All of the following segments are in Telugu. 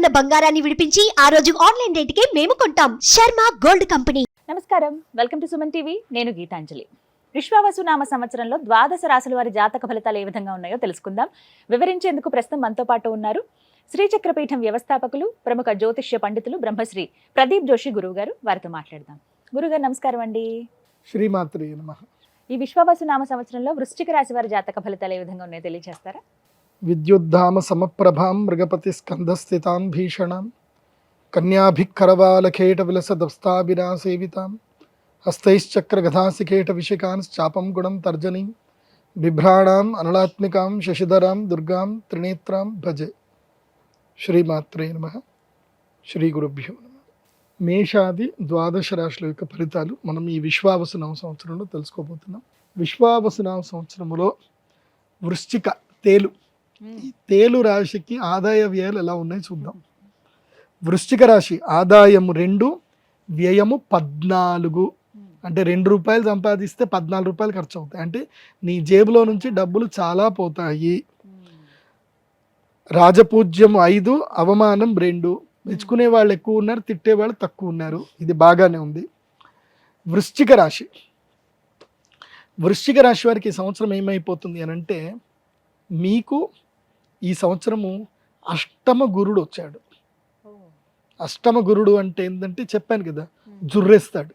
ఉన్న బంగారాన్ని విడిపించి ఆ రోజు ఆన్లైన్ రేటుకే మేము కొంటాం. Sharma gold company. నమస్కారం. Welcome to Suman TV. నేను గీతాంజలి. విశ్వావసు నామ సంవత్సరంలో ద్వాదశ రాశుల వారి జాతక ఫలితాలు ఏ విధంగా ఉన్నాయో తెలుసుకుందాం. వివరించేందుకు ప్రస్తుతం మనతో పాటు ఉన్నారు శ్రీచక్రపీఠం వ్యవస్థాపకులు ప్రముఖ జ్యోతిష్య పండితులు బ్రహ్మశ్రీ ప్రదీప్ జోషి గురువు గారు వారితో మాట్లాడదాం. గురుగారు నమస్కారం అండి. శ్రీమాత్రి నమ. ఈ విశ్వావసు నామ సంవత్సరంలో వృశ్చిక రాశి వారి జాతక ఫలితాలు ఏ విధంగా ఉన్నాయో తెలియజేస్తారా? విద్యుద్ధామ సమప్రభాం మృగపతి స్కంధస్థితాం భీషణాం కన్యాభిక్కరవాలఖేట విలసదస్తాభిరా సేవితాం హస్తైశ్చక్రగధాసికేట విషికాంశ్చాపం గుణం తర్జనీం బిభ్రాణాం అనలాత్మికాం శశిధరాం దుర్గాం త్రినేత్రాం భజే శ్రీమాత్రే నమ శ్రీ గురుభ్యో నమ మేషాది ద్వాదశ రాశుల యొక్క ఫలితాలు మనం ఈ విశ్వావసునామ సంవత్సరంలో తెలుసుకోబోతున్నాం. విశ్వావసునామ సంవత్సరంలో వృశ్చిక తేలు తేలు రాశికి ఆదాయ వ్యయాలు ఎలా ఉన్నాయో చూద్దాం. వృశ్చిక రాశి ఆదాయము రెండు వ్యయము పద్నాలుగు. అంటే రెండు రూపాయలు సంపాదిస్తే పద్నాలుగు రూపాయలు ఖర్చు అవుతాయి. అంటే నీ జేబులో నుంచి డబ్బులు చాలా పోతాయి. రాజపూజ్యం ఐదు అవమానం రెండు. మెచ్చుకునే వాళ్ళు ఎక్కువ ఉన్నారు తిట్టే వాళ్ళు తక్కువ ఉన్నారు. ఇది బాగానే ఉంది. వృశ్చిక రాశి. వృశ్చిక రాశి వారికి ఈ సంవత్సరం ఏమైపోతుంది అని అంటే మీకు ఈ సంవత్సరము అష్టమ గురుడు వచ్చాడు. అష్టమ గురుడు అంటే ఏంటంటే చెప్పాను కదా జుర్రేస్తాడు.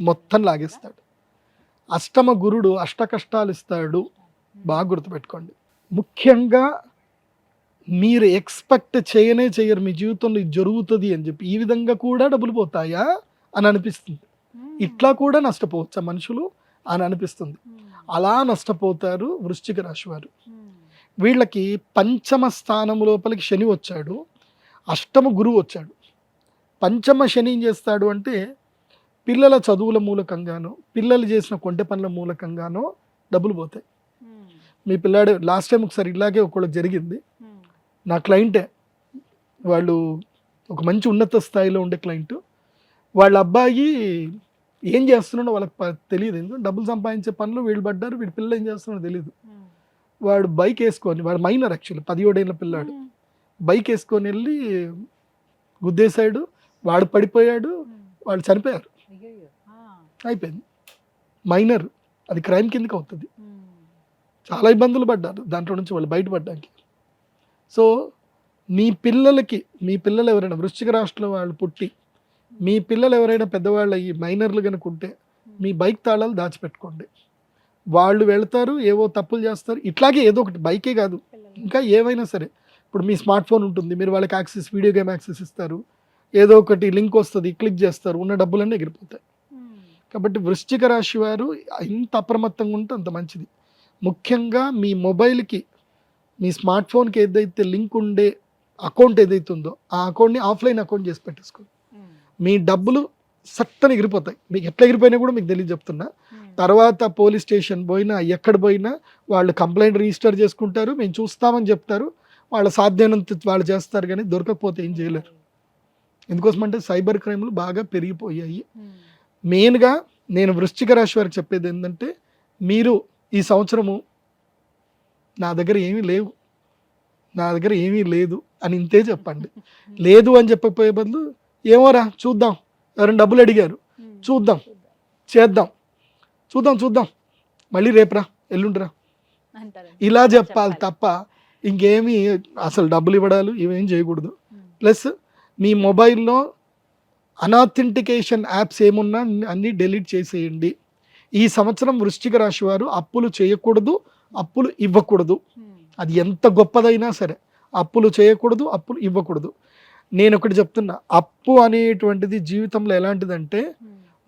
మొత్తం లాగేస్తాడు. అష్టమ గురుడు అష్ట కష్టాలు ఇస్తాడు. బాగా గుర్తుపెట్టుకోండి. ముఖ్యంగా మీరు ఎక్స్పెక్ట్ చేయనే చేయరు మీ జీవితంలో ఇది జరుగుతుంది అని చెప్పి. ఈ విధంగా కూడా డబ్బులు పోతాయా అని అనిపిస్తుంది. ఇట్లా కూడా నష్టపోవచ్చా మనుషులు అని అనిపిస్తుంది. అలా నష్టపోతారు వృశ్చిక రాశి వారు. వీళ్ళకి పంచమ స్థానం లోపలికి శని వచ్చాడు. అష్టమ గురువు వచ్చాడు. పంచమ శని ఏం చేస్తాడు అంటే పిల్లల చదువుల మూలకంగానో పిల్లలు చేసిన కొంటె పనుల మూలకంగానో డబ్బులు పోతాయి. మీ పిల్లాడు లాస్ట్ టైం ఒకసారి ఇలాగే ఒకళ్ళు జరిగింది. నా క్లయింటే వాళ్ళు ఒక మంచి ఉన్నత స్థాయిలో ఉండే క్లయింట్. వాళ్ళ అబ్బాయి ఏం చేస్తున్నాడో వాళ్ళకి తెలియదు. ఎందుకంటే డబ్బులు సంపాదించే పనులు వీళ్ళు పడ్డారు. వీడి పిల్లలు ఏం చేస్తున్నాడో తెలియదు వాడు బైక్ వేసుకొని వాడు మైనర్ యాక్చువల్లీ పదిహేడేళ్ళ పిల్లాడు. బైక్ వేసుకొని వెళ్ళి గుద్దేశాడు వాడు పడిపోయాడు వాళ్ళు చనిపోయారు. అయిపోయింది. మైనర్ అది క్రైమ్ కిందకి అవుతుంది. చాలా ఇబ్బందులు పడ్డారు దాంట్లో నుంచి వాళ్ళు బయటపడ్డానికి. సో మీ పిల్లలకి మీ పిల్లలు ఎవరైనా వృశ్చిక రాష్ట్రంలో వాళ్ళు పుట్టి మీ పిల్లలు ఎవరైనా పెద్దవాళ్ళు అయ్యి మైనర్లు కనుక ఉంటే మీ బైక్ తాళాలు దాచిపెట్టుకోండి. వాళ్ళు వెళ్తారు ఏవో తప్పులు చేస్తారు. ఇట్లాగే ఏదో ఒకటి బైకే కాదు. ఇంకా ఏవైనా సరే ఇప్పుడు మీ స్మార్ట్ ఫోన్ ఉంటుంది మీరు వాళ్ళకి యాక్సెస్ వీడియో గేమ్ యాక్సెస్ ఇస్తారు. ఏదో ఒకటి లింక్ వస్తుంది క్లిక్ చేస్తారు ఉన్న డబ్బులన్నీ ఎగిరిపోతాయి. కాబట్టి వృశ్చిక రాశి వారు ఎంత అప్రమత్తంగా ఉంటే అంత మంచిది. ముఖ్యంగా మీ మొబైల్కి మీ స్మార్ట్ ఫోన్కి ఏదైతే లింక్ ఉండే అకౌంట్ ఏదైతే ఉందో ఆ అకౌంట్ని ఆఫ్లైన్ అకౌంట్ చేసి పెట్టేసుకోండి. మీ డబ్బులు సట్టని ఎగిరిపోతాయి. మీకు ఎట్లా ఎగిరిపోయినా కూడా మీకు తెలియదు చెప్తున్నా. తర్వాత పోలీస్ స్టేషన్ పోయినా ఎక్కడ పోయినా వాళ్ళు కంప్లైంట్ రిజిస్టర్ చేసుకుంటారు మేము చూస్తామని చెప్తారు. వాళ్ళ సాధ్యమైనంత వాళ్ళు చేస్తారు కానీ దొరకకపోతే ఏం చేయలేరు. ఎందుకోసమంటే సైబర్ క్రైమ్లు బాగా పెరిగిపోయాయి. మెయిన్గా నేను వృశ్చిక రాశి వారికి చెప్పేది ఏంటంటే మీరు ఈ సంవత్సరము నా దగ్గర ఏమీ లేవు. నా దగ్గర ఏమీ లేదు అని ఇంతే చెప్పండి. లేదు అని చెప్పకపోయే బదులు ఏమోరా చూద్దాం. ఎవరైనా డబ్బులు అడిగారు. చూద్దాం. చేద్దాం. చూద్దాం చూద్దాం. మళ్ళీ రేపురా ఎల్లుండిరా ఇలా చెప్పాలి. తప్ప ఇంకేమీ అసలు డబ్బులు ఇవ్వడాలు ఇవేం చేయకూడదు. ప్లస్ మీ మొబైల్లో అనాథెంటికేషన్ యాప్స్ ఏమున్నా అన్నీ డెలీట్ చేసేయండి. ఈ సంవత్సరం వృశ్చిక రాశి వారు అప్పులు చేయకూడదు అప్పులు ఇవ్వకూడదు. అది ఎంత గొప్పదైనా సరే అప్పులు చేయకూడదు అప్పులు ఇవ్వకూడదు. నేను ఒకటి చెప్తున్నా అప్పు అనేటువంటిది జీవితంలో ఎలాంటిదంటే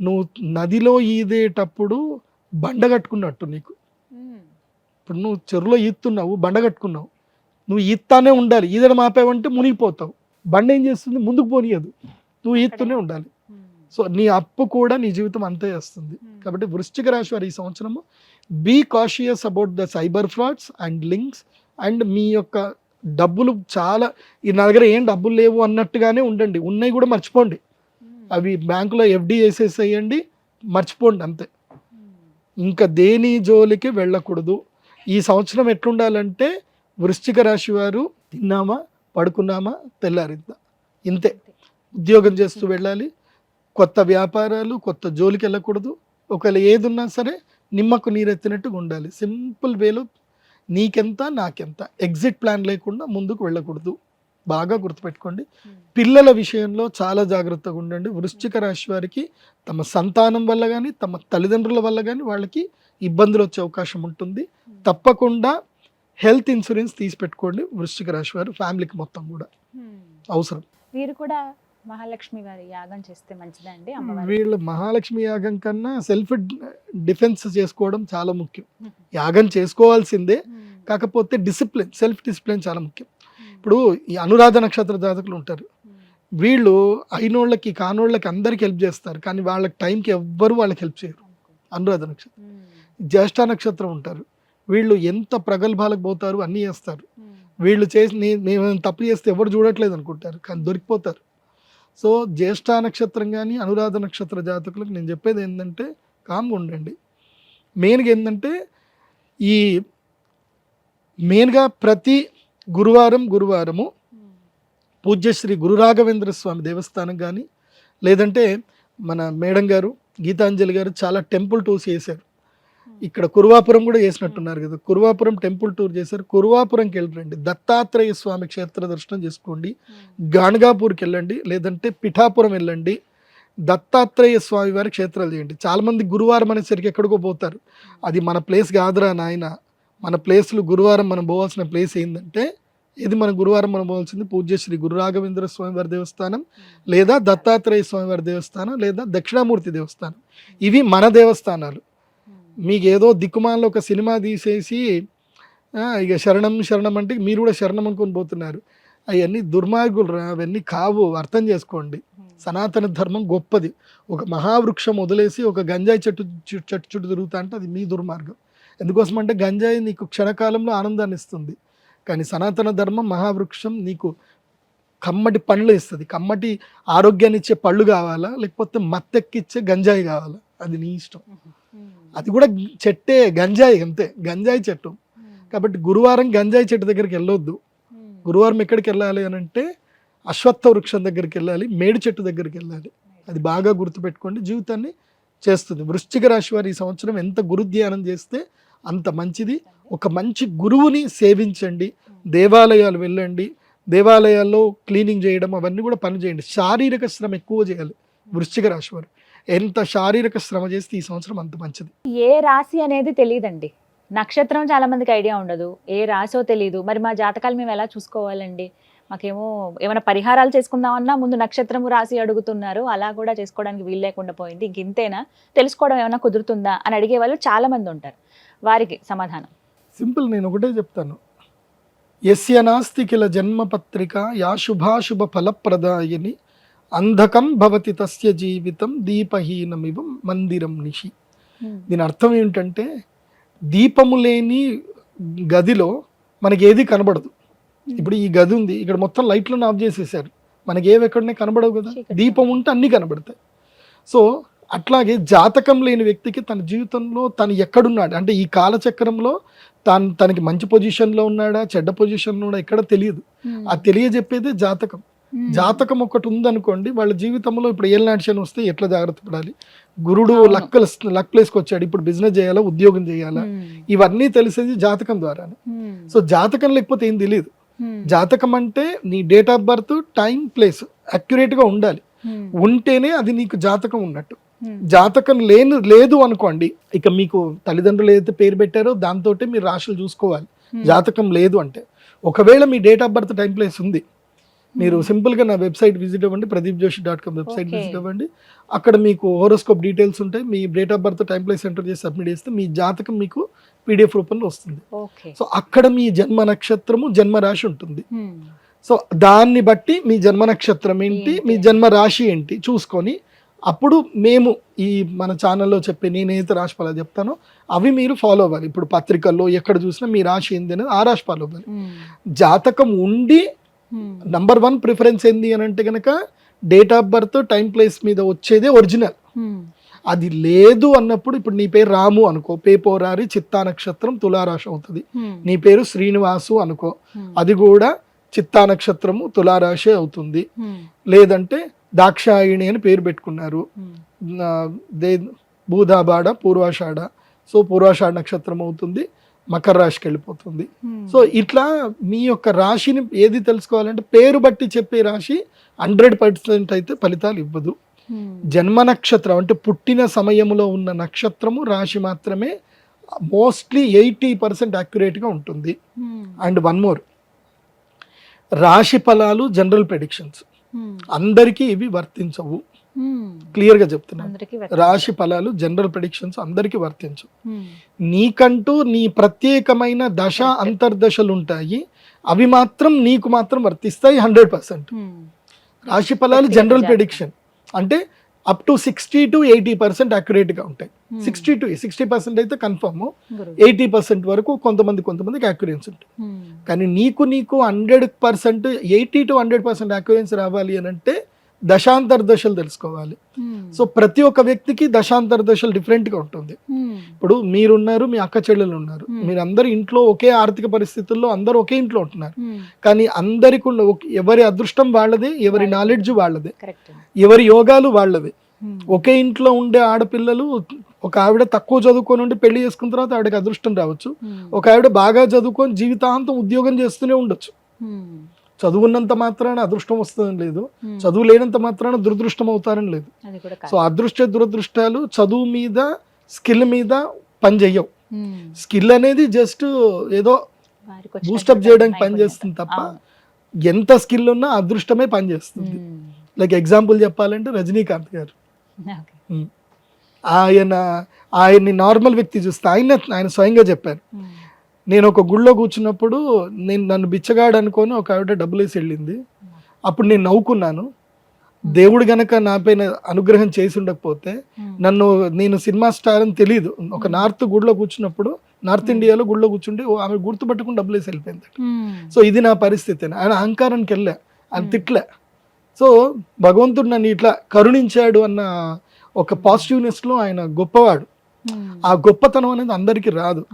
నువ్వు నదిలో ఈదేటప్పుడు బండ కట్టుకున్నట్టు నీకు. ఇప్పుడు నువ్వు చెరువులో ఈత్తున్నావు బండ కట్టుకున్నావు. నువ్వు ఈత్తానే ఉండాలి. ఈదడం ఆపావంటే మునిగిపోతావు. బండ ఏం చేస్తుంది? ముందుకు పోనీయదు. నువ్వు ఈత్తూనే ఉండాలి. సో నీ అప్పు కూడా నీ జీవితం అంతే చేస్తుంది. కాబట్టి వృశ్చిక రాశి వారు ఈ సంవత్సరము be cautious about the cyber frauds and links and మీ యొక్క డబ్బులు చాలా ఈ నా దగ్గర ఏం డబ్బులు లేవు అన్నట్టుగానే ఉండండి. ఉన్నాయి కూడా మర్చిపోండి. అవి బ్యాంకులో ఎఫ్డి వేసేసేయండి మర్చిపోండి అంతే. ఇంకా దేని జోలికి వెళ్ళకూడదు. ఈ సంవత్సరం ఎట్లుండాలంటే వృశ్చిక రాశి వారు తిన్నామా పడుకున్నామా తెల్లారిందా. ఇంతే. ఉద్యోగం చేస్తూ వెళ్ళాలి. కొత్త వ్యాపారాలు కొత్త జోలికి వెళ్ళకూడదు. ఒకవేళ ఏది ఉన్నా సరే నిమ్మకు నీరెత్తినట్టుగా ఉండాలి. సింపుల్ వేలో నీకెంత నాకెంత. ఎగ్జిట్ ప్లాన్ లేకుండా ముందుకు వెళ్ళకూడదు. బాగా గుర్తుపెట్టుకోండి. పిల్లల విషయంలో చాలా జాగ్రత్తగా ఉండండి. వృశ్చిక రాశి వారికి తమ సంతానం వల్ల కానీ తమ తల్లిదండ్రుల వల్ల కానీ వాళ్ళకి ఇబ్బందులు వచ్చే అవకాశం ఉంటుంది. తప్పకుండా హెల్త్ ఇన్సూరెన్స్ తీసి పెట్టుకోండి వృశ్చిక రాశి వారు ఫ్యామిలీకి మొత్తం కూడా. అవసరం. వీరు కూడా మహాలక్ష్మి వారి యాగం చేస్తే మంచిదా అండి అమ్మవారి? వీళ్ళు మహాలక్ష్మి యాగం కన్నా సెల్ఫ్ డిఫెన్స్ చేసుకోవడం చాలా ముఖ్యం. యాగం చేసుకోవాల్సిందే. కాకపోతే డిసిప్లిన్ సెల్ఫ్ డిసిప్లిన్ చాలా ముఖ్యం. ఇప్పుడు ఈ అనురాధ నక్షత్ర జాతకులు ఉంటారు. వీళ్ళు అయినోళ్ళకి కానోళ్ళకి అందరికి హెల్ప్ చేస్తారు. కానీ వాళ్ళకి టైంకి ఎవ్వరు వాళ్ళకి హెల్ప్ చేయరు. అనురాధ నక్షత్రం. జ్యేష్ఠ నక్షత్రం ఉంటారు. వీళ్ళు ఎంత ప్రగల్భాలకు పోతారు అన్నీ చేస్తారు. వీళ్ళు చేసి మేము తప్పు చేస్తే ఎవరు చూడట్లేదు అనుకుంటారు. కానీ దొరికిపోతారు. సో జ్యేష్ఠ నక్షత్రం కానీ అనురాధ నక్షత్ర జాతకులకు నేను చెప్పేది ఏంటంటే కామ్గా ఉండండి. మెయిన్గా ఏంటంటే ఈ మెయిన్గా ప్రతి గురువారం గురువారము పూజ్యశ్రీ గురు రాఘవేంద్ర స్వామి దేవస్థానం కానీ లేదంటే మన మేడం గారు గీతాంజలి గారు చాలా టెంపుల్ టూర్స్ చేశారు. ఇక్కడ కురువాపురం కూడా చేసినట్టున్నారు కదా. కురువాపురం టెంపుల్ టూర్ చేశారు. కురువాపురంకి వెళ్ళండి. దత్తాత్రేయ స్వామి క్షేత్ర దర్శనం చేసుకోండి. గాణగాపూర్కి వెళ్ళండి. లేదంటే పిఠాపురం వెళ్ళండి. దత్తాత్రేయ స్వామి వారి క్షేత్రాలు చేయండి. చాలామంది గురువారం అనేసరికి ఎక్కడికో పోతారు. అది మన ప్లేస్ కాదురా నాయన. మన ప్లేస్లు గురువారం మనం పోవాల్సిన ప్లేస్ ఏంటంటే ఇది మన గురువారం మనం పోవాల్సింది పూజ్య శ్రీ గురు రాఘవేంద్ర స్వామివారి దేవస్థానం లేదా దత్తాత్రేయ స్వామివారి దేవస్థానం లేదా దక్షిణామూర్తి దేవస్థానం. ఇవి మన దేవస్థానాలు. మీకు ఏదో దిక్కుమాలలో ఒక సినిమా తీసేసి ఇక శరణం శరణం అంటే మీరు కూడా శరణం అనుకొని పోతున్నారు. అవన్నీ దుర్మార్గులు రా అవన్నీ కావు అర్థం చేసుకోండి. సనాతన ధర్మం గొప్పది. ఒక మహావృక్షం వదిలేసి ఒక గంజాయి చెట్టు చెట్టు చుట్టూ తిరుగుతా అంటే అది మీ దుర్మార్గం. ఎందుకోసం అంటే గంజాయి నీకు క్షణకాలంలో ఆనందాన్ని ఇస్తుంది. కానీ సనాతన ధర్మం మహావృక్షం నీకు కమ్మటి పండ్లు ఇస్తుంది. కమ్మటి ఆరోగ్యాన్ని ఇచ్చే పళ్ళు కావాలా? లేకపోతే మత్తెక్కిచ్చే గంజాయి కావాలా? అది నీ ఇష్టం. అది కూడా చెట్టే గంజాయి అంతే. గంజాయి చెట్టు. కాబట్టి గురువారం గంజాయి చెట్టు దగ్గరికి వెళ్ళొద్దు. గురువారం ఎక్కడికి వెళ్ళాలి అని అంటే అశ్వత్థ వృక్షం దగ్గరికి వెళ్ళాలి మేడి చెట్టు దగ్గరికి వెళ్ళాలి. అది బాగా గుర్తుపెట్టుకోండి. జీవితాన్ని చేస్తుంది. వృశ్చిక రాశి వారు ఈ సంవత్సరం ఎంత గురు ధ్యానం చేస్తే అంత మంచిది. ఒక మంచి గురువుని సేవించండి. దేవాలయాలు వెళ్ళండి. దేవాలయాల్లో క్లీనింగ్ చేయడం అవన్నీ కూడా పని చేయండి. శారీరక శ్రమ ఎక్కువ చేయాలి వృశ్చిక రాశి వారు. ఎంత శారీరక శ్రమ చేస్తే ఈ సంవత్సరం అంత మంచిది. ఏ రాశి అనేది తెలియదండి నక్షత్రం చాలా మందికి ఐడియా ఉండదు. ఏ రాశో తెలియదు మరి మా జాతకాలు మేము ఎలా చూసుకోవాలండి? మాకేమో ఏమైనా పరిహారాలు చేసుకుందామన్నా ముందు నక్షత్రము రాశి అడుగుతున్నారు. అలా కూడా చేసుకోవడానికి వీలు లేకుండా పోయింది. ఇంక ఇంతేనా? తెలుసుకోవడం ఏమైనా కుదురుతుందా? అని అడిగే వాళ్ళు చాలా మంది ఉంటారు. వారికి సమాధానం. సింపుల్ నేను ఒకటే చెప్తాను. యస్య నాస్తి కిల జన్మపత్రిక యా శుభాశుభ ఫలప్రదాయని అంధకం భవతి తస్య జీవితం దీపహీనమివ మందిరం నిషి. దీని అర్థం ఏమిటంటే దీపము లేని గదిలో మనకి ఏది కనబడదు ఇప్పుడు ఈ గది ఉంది ఇక్కడ మొత్తం లైట్లను ఆఫ్ చేసేసారు. మనకి ఏవి ఎక్కడనే కనబడవు కదా. దీపం ఉంటే అన్నీ కనబడతాయి. సో అట్లాగే జాతకం లేని వ్యక్తికి తన జీవితంలో తను ఎక్కడున్నాడు? అంటే ఈ కాలచక్రంలో తాను తనకి మంచి పొజిషన్లో ఉన్నాడా? చెడ్డ పొజిషన్లో ఉన్నాడా? ఎక్కడ తెలియదు. ఆ తెలియజెప్పేదే జాతకం. జాతకం ఒకటి ఉందనుకోండి వాళ్ళ జీవితంలో ఇప్పుడు ఏళ్ళనాటి శని వస్తే ఎట్లా జాగ్రత్త పడాలి? గురుడు అవును. లక్ లక్ ప్లేస్కి వచ్చాడు. ఇప్పుడు బిజినెస్ చేయాలా? ఉద్యోగం చేయాలా? ఇవన్నీ తెలిసేది జాతకం ద్వారానే. సో జాతకం లేకపోతే ఏం తెలియదు. జాతకం అంటే నీ date of birth time place. గా ఉండాలి. ఉంటేనే అది నీకు జాతకం ఉన్నట్టు. జాతకం లేని లేదు అనుకోండి ఇక మీకు తల్లిదండ్రులు ఏదైతే పేరు పెట్టారో దాంతో మీరు రాశులు చూసుకోవాలి. జాతకం లేదు అంటే. ఒకవేళ మీ date of birth time place ఉంది మీరు సింపుల్గా నా వెబ్సైట్ విజిట్ అవ్వండి Pradeep Joshi dot com website. Visit అవ్వండి. అక్కడ మీకు హోరోస్కోప్ డీటెయిల్స్ ఉంటాయి మీ date of birth time place enter చేసి సబ్మిట్ చేస్తే మీ జాతకం మీకు పీడిఎఫ్ రూపంలో వస్తుంది. సో అక్కడ మీ జన్మ నక్షత్రము జన్మ రాశి ఉంటుంది. సో దాన్ని బట్టి మీ జన్మ నక్షత్రం ఏంటి? మీ? జన్మ రాశి ఏంటి చూసుకొని అప్పుడు మేము ఈ మన ఛానల్లో చెప్పే నేనైతే రాశి ఫలాలు చెప్తానో అవి మీరు ఫాలో అవ్వాలి. ఇప్పుడు పత్రికల్లో ఎక్కడ చూసినా మీ రాశి ఏంది అనేది ఆ రాశి ఫాలో అవ్వాలి జాతకం ఉండి నంబర్ వన్ ప్రిఫరెన్స్ ఏంది అని అంటే కనుక date of birth time place మీద వచ్చేదే ఒరిజినల్ అది లేదు అన్నప్పుడు ఇప్పుడు నీ పేరు రాము అనుకో పేపోరారి చిత్తా నక్షత్రం తులారాశి అవుతుంది. నీ పేరు శ్రీనివాసు అనుకో అది కూడా చిత్తా నక్షత్రము తులారాశి అవుతుంది. లేదంటే దాక్షాయిణి అని పేరు పెట్టుకున్నారు. దే భూదాబాడ పూర్వాషాఢ. సో పూర్వాషాఢ నక్షత్రం అవుతుంది మకర రాశికి వెళ్ళిపోతుంది. సో ఇట్లా మీ యొక్క రాశిని ఏది తెలుసుకోవాలంటే పేరు బట్టి చెప్పే రాశి హండ్రెడ్ పర్సెంట్ అయితే ఫలితాలు ఇవ్వదు. జన్మ నక్షత్రం అంటే పుట్టిన సమయంలో ఉన్న నక్షత్రము రాశి మాత్రమే మోస్ట్లీ ఎయిటీ పర్సెంట్ యాక్యురేట్గా ఉంటుంది. And one more. రాశి ఫలాలు జనరల్ ప్రెడిక్షన్స్. అందరికీ ఇవి వర్తించవు. ఉమ్. క్లియర్గా చెప్తున్నాను అందరికీ రాశి ఫలాలు జనరల్ ప్రెడిక్షన్స్ అందరికీ వర్తించవు. ఉమ్, నీకంటూ నీ ప్రత్యేకమైన దశ అంతర్దశలు ఉంటాయి. అవి మాత్రం నీకు మాత్రం వర్తిస్తాయి హండ్రెడ్ పర్సెంట్. రాశి ఫలాలు జనరల్. ప్రెడిక్షన్ అంటే up to sixty to eighty పర్సెంట్గా ఉంటాయి. సిక్స్టీ టు సిక్స్టీ పర్సెంట్ అయితే కన్ఫర్మ్. ఎయిటీ పర్సెంట్ వరకు కొంతమంది కొంతమందికి అక్యురెన్స్ ఉంటుంది. ఉమ్, కానీ నీకు నీకు hundred percent eighty to hundred percent occurrence రావాలి అని అంటే దశాంతర దశలు తెలుసుకోవాలి. సో ప్రతి ఒక్క వ్యక్తికి దశాంతర దశలు different గా ఉంటుంది. ఉమ్, ఇప్పుడు మీరున్నారు మీ అక్క చెల్లెలు ఉన్నారు. Hmm. మీరు అందరు ఇంట్లో ఒకే ఆర్థిక పరిస్థితుల్లో అందరూ ఒకే ఇంట్లో ఉంటున్నారు. కానీ అందరికి ఉన్న ఎవరి అదృష్టం వాళ్ళదే ఎవరి నాలెడ్జ్ వాళ్ళదే. ఎవరి యోగాలు వాళ్ళదే ఒకే ఇంట్లో ఉండే ఆడపిల్లలు ఒక ఆవిడ తక్కువ చదువుకొని ఉండి పెళ్ళి చేసుకున్న తర్వాత ఆవిడకి అదృష్టం రావచ్చు. ఉమ్, ఒక ఆవిడ బాగా చదువుకొని జీవితాంతం ఉద్యోగం చేస్తూనే ఉండొచ్చు. ఉమ్, చదువున్నంత మాత్రాన అదృష్టం వస్తుందని లేదు. ఉమ్, చదువు లేనంత మాత్రాన దురదృష్టం అవుతారని లేదు. సో. అదృష్ట దురదృష్టాలు చదువు మీద స్కిల్ మీద పనిచేయవు. ఉమ్, స్కిల్ అనేది జస్ట్ ఏదో బూస్టప్ చేయడానికి. పనిచేస్తుంది తప్ప. ఎంత స్కిల్ ఉన్నా అదృష్టమే పనిచేస్తుంది. లైక్ ఎగ్జాంపుల్ చెప్పాలంటే రజనీకాంత్ గారు. ఆయన ఆయన్ని నార్మల్ వ్యక్తి చూస్తే ఆయన ఆయన స్వయంగా చెప్పారు. నేను ఒక గుళ్ళో కూర్చున్నప్పుడు నేను నన్ను బిచ్చగాడు అనుకొని ఒక ఆవిడ డబ్బులు వేసి వెళ్ళింది. అప్పుడు నేను నవ్వుకున్నాను. దేవుడు గనక నా పైన అనుగ్రహం చేసి ఉండకపోతే నన్ను నేను సినిమా స్టార్ అని తెలియదు ఒక నార్త్ గుడిలో కూర్చున్నప్పుడు నార్త్ ఇండియాలో గుడిలో కూర్చుంటే ఆమె గుర్తుపట్టుకుని డబ్బులు వేసి వెళ్ళిపోయింది. సో ఇది నా పరిస్థితి. ఆయన అహంకారానికి వెళ్ళా. ఆయన తిట్లే సో భగవంతుడు నన్ను ఇట్లా కరుణించాడు అన్న ఒక పాజిటివ్నెస్లో ఆయన గొప్పవాడు. ఉమ్, ఆ గొప్పతనం అనేది అందరికీ రాదు.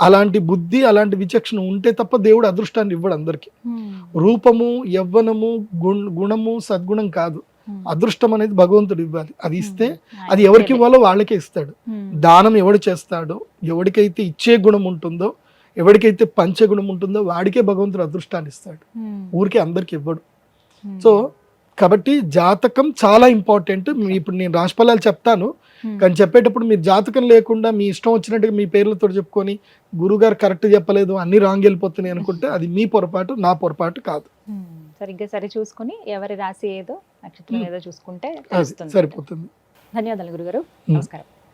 అలాంటి బుద్ధి అలాంటి విచక్షణ ఉంటే తప్ప దేవుడు అదృష్టాన్ని ఇవ్వడు అందరికి. ఉమ్, రూపము యవ్వనము గుణ- గుణము సద్గుణం కాదు. ఉమ్, అదృష్టం అనేది భగవంతుడు ఇవ్వాలి. అది ఇస్తే అది ఎవరికి ఇవ్వాలో వాళ్ళకే ఇస్తాడు. దానం ఎవడు చేస్తాడో ఎవరికైతే ఇచ్చే గుణం ఉంటుందో ఎవరికైతే పంచే గుణం ఉంటుందో వాడికే భగవంతుడు అదృష్టాన్ని ఇస్తాడు. ఊరికే అందరికి ఇవ్వడు. సో కాబట్టి జాతకం చాలా ఇంపార్టెంట్. ఇప్పుడు నేను రాశిఫలాలు చెప్తాను. కానీ చెప్పేటప్పుడు మీరు జాతకం లేకుండా మీ ఇష్టం వచ్చినట్టుగా మీ పేర్లతో చెప్పుకొని గురుగారు కరెక్ట్ చెప్పలేదు అన్ని రాంగ్ వెళ్ళిపోతున్నాయి అనుకుంటే అది మీ పొరపాటు నా పొరపాటు కాదు. సరిగ్గా సరి చూసుకుని ఎవరి రాశి ఏదో నక్షత్రం. ఏదో చూసుకుంటే సరిపోతుంది. ధన్యవాదాలు గురుగారు. నమస్కారం.